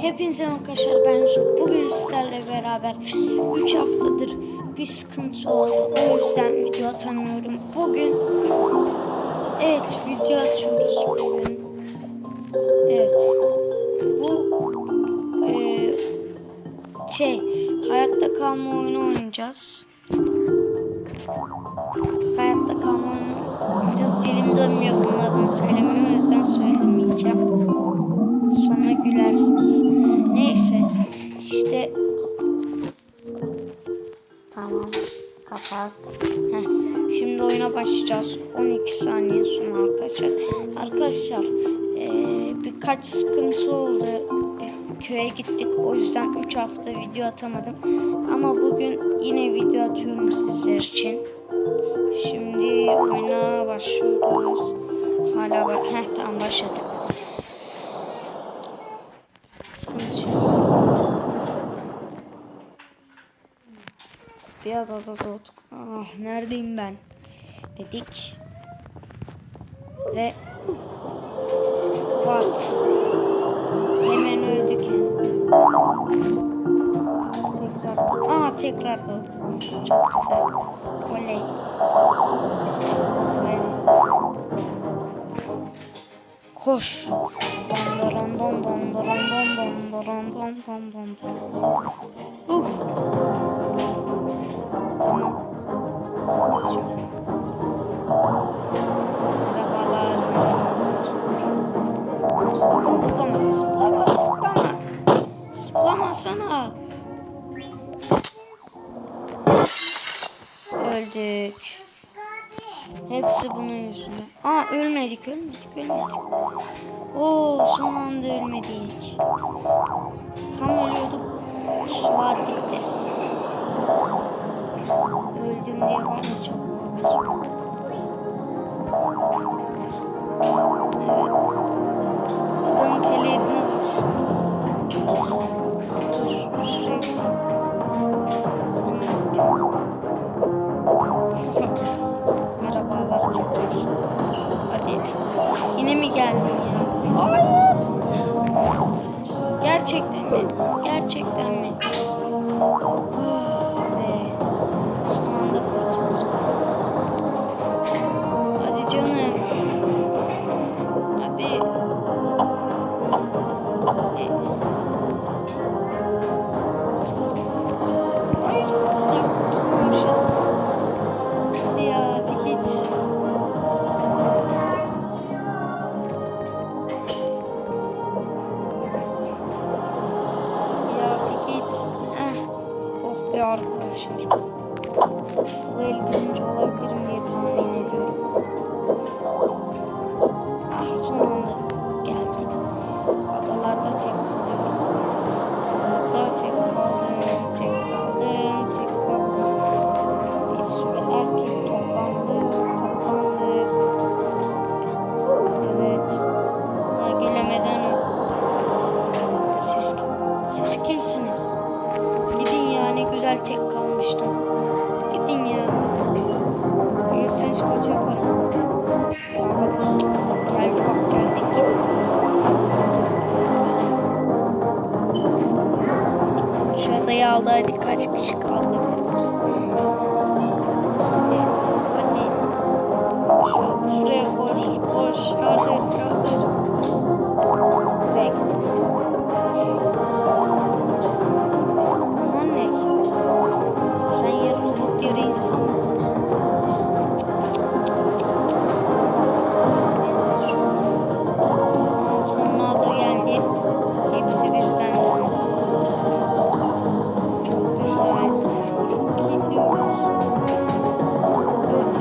Hepinize arkadaşlar ben Yusuf. Bugün sizlerle beraber 3 haftadır bir sıkıntı oldu. O yüzden video atamıyorum. Bugün evet video atıyoruz bugün. Evet. Bu eee, şey hayatta kalma oyunu oynayacağız. Hayatta kalma oyunu oynayacağız. Dilim dönmüyor bunun adını söylemiyor. O yüzden söylemeyeceğim. Sonra gülersiniz. Kapat. Heh. Şimdi oyuna başlayacağız. 12 saniye sonra arkadaşlar. Arkadaşlar eee, birkaç sıkıntı oldu. Köye gittik. O yüzden 3 hafta video atamadım. Ama bugün yine video atıyorum sizler için. Şimdi oyuna başlıyoruz. Hala bak. Heh tamam başladık. Bir adada doğduk. Ah neredeyim ben? Dedik. Ve What? Hemen öldük. Tekrar. Aa tekrar doğduk. Çok güzel. Oley. Ve Koş. Dondoran don dondoran don dondoran don don don don. Uh. Zıplama. Zıplama zıplama. Zıplama sana. Öldük. Hepsi bunun yüzünden. Aa ölmedik ölmedik ölmedik. Oo son anda ölmedik. Tam ölüyorduk. Sular bitti. Öldüm diye var ya çok yapıyorsun? Merhabalar tekrar. Hadi. Yine mi geldin ya? Hayır. Gerçekten mi? Gerçekten mi? Arkadaşlar. Bu el birinci olabilirim diye tahmin ediyorum. Ah son anda Şu adayı aldı hadi kaç kişi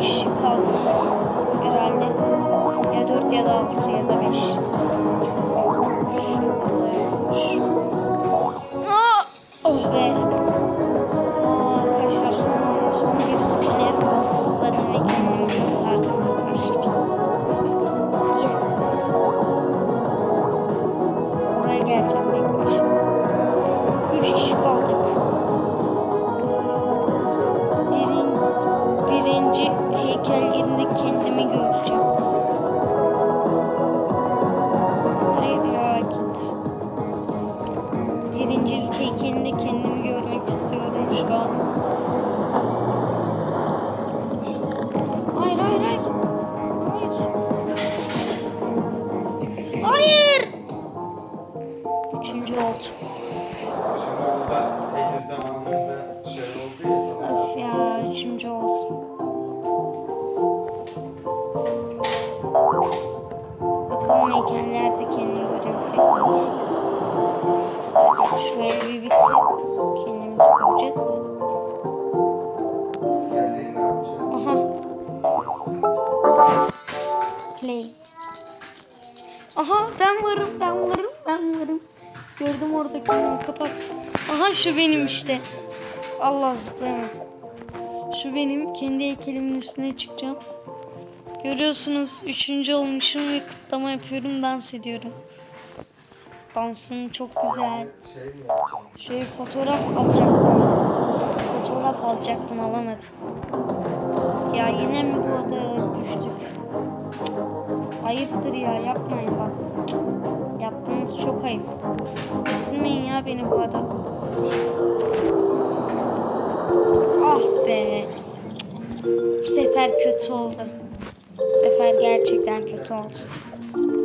kişi kaldı. Herhalde. Ya dört ya da altı ya da beş. Şurada koş. Heykel kendimi göreceğim. Hayır ya git. birincilik heykelinde kendimi görmek istiyorum şu an. Görebilecek miyiz? Şu ev bir bitsin. Kendimizi göreceğiz de. Aha. Play. Aha ben varım ben varım ben varım. Gördüm orada kendimi kapat. Aha şu benim işte. Allah zıplayamadım. Şu benim kendi heykelimin üstüne çıkacağım. Görüyorsunuz üçüncü olmuşum ve kutlama yapıyorum dans ediyorum. Dansım çok güzel. Şöyle fotoğraf alacaktım. Fotoğraf alacaktım alamadım. Ya yine mi bu adaya düştük? Ayıptır ya yapmayın bak. Yaptığınız çok ayıp. Bitirmeyin ya beni bu ada. Ah be. Bu sefer kötü oldu. Sefer gerçekten kötü oldu.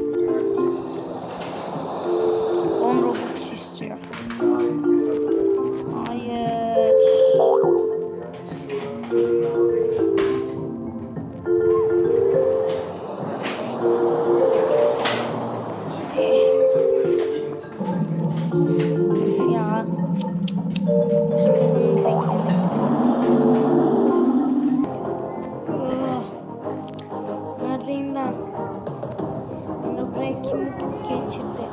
Kim getirdi?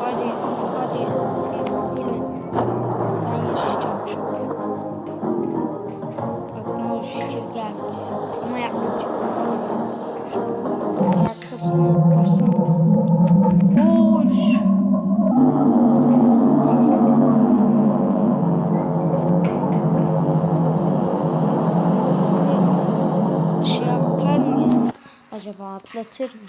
Hadi, hadi siz ölün. Ben yaşayacağım çünkü. Aklıma bir fikir geldi. Ama yapmayacağım. Ayakkabısını koşsam. Koş. Şey yapar mı? Acaba atlatır mı?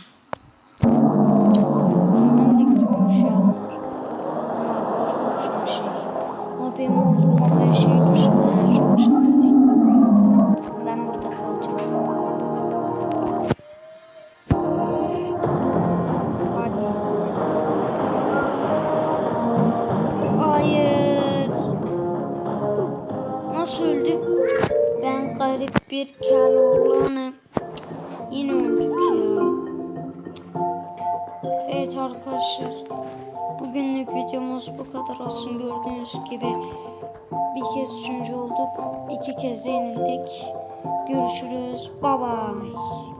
Bir Keloğlan'ım. Yine öldük ya. Evet arkadaşlar. Bugünlük videomuz bu kadar olsun. Gördüğünüz gibi bir kez üçüncü olduk. iki kez yenildik. Görüşürüz. Bye bye.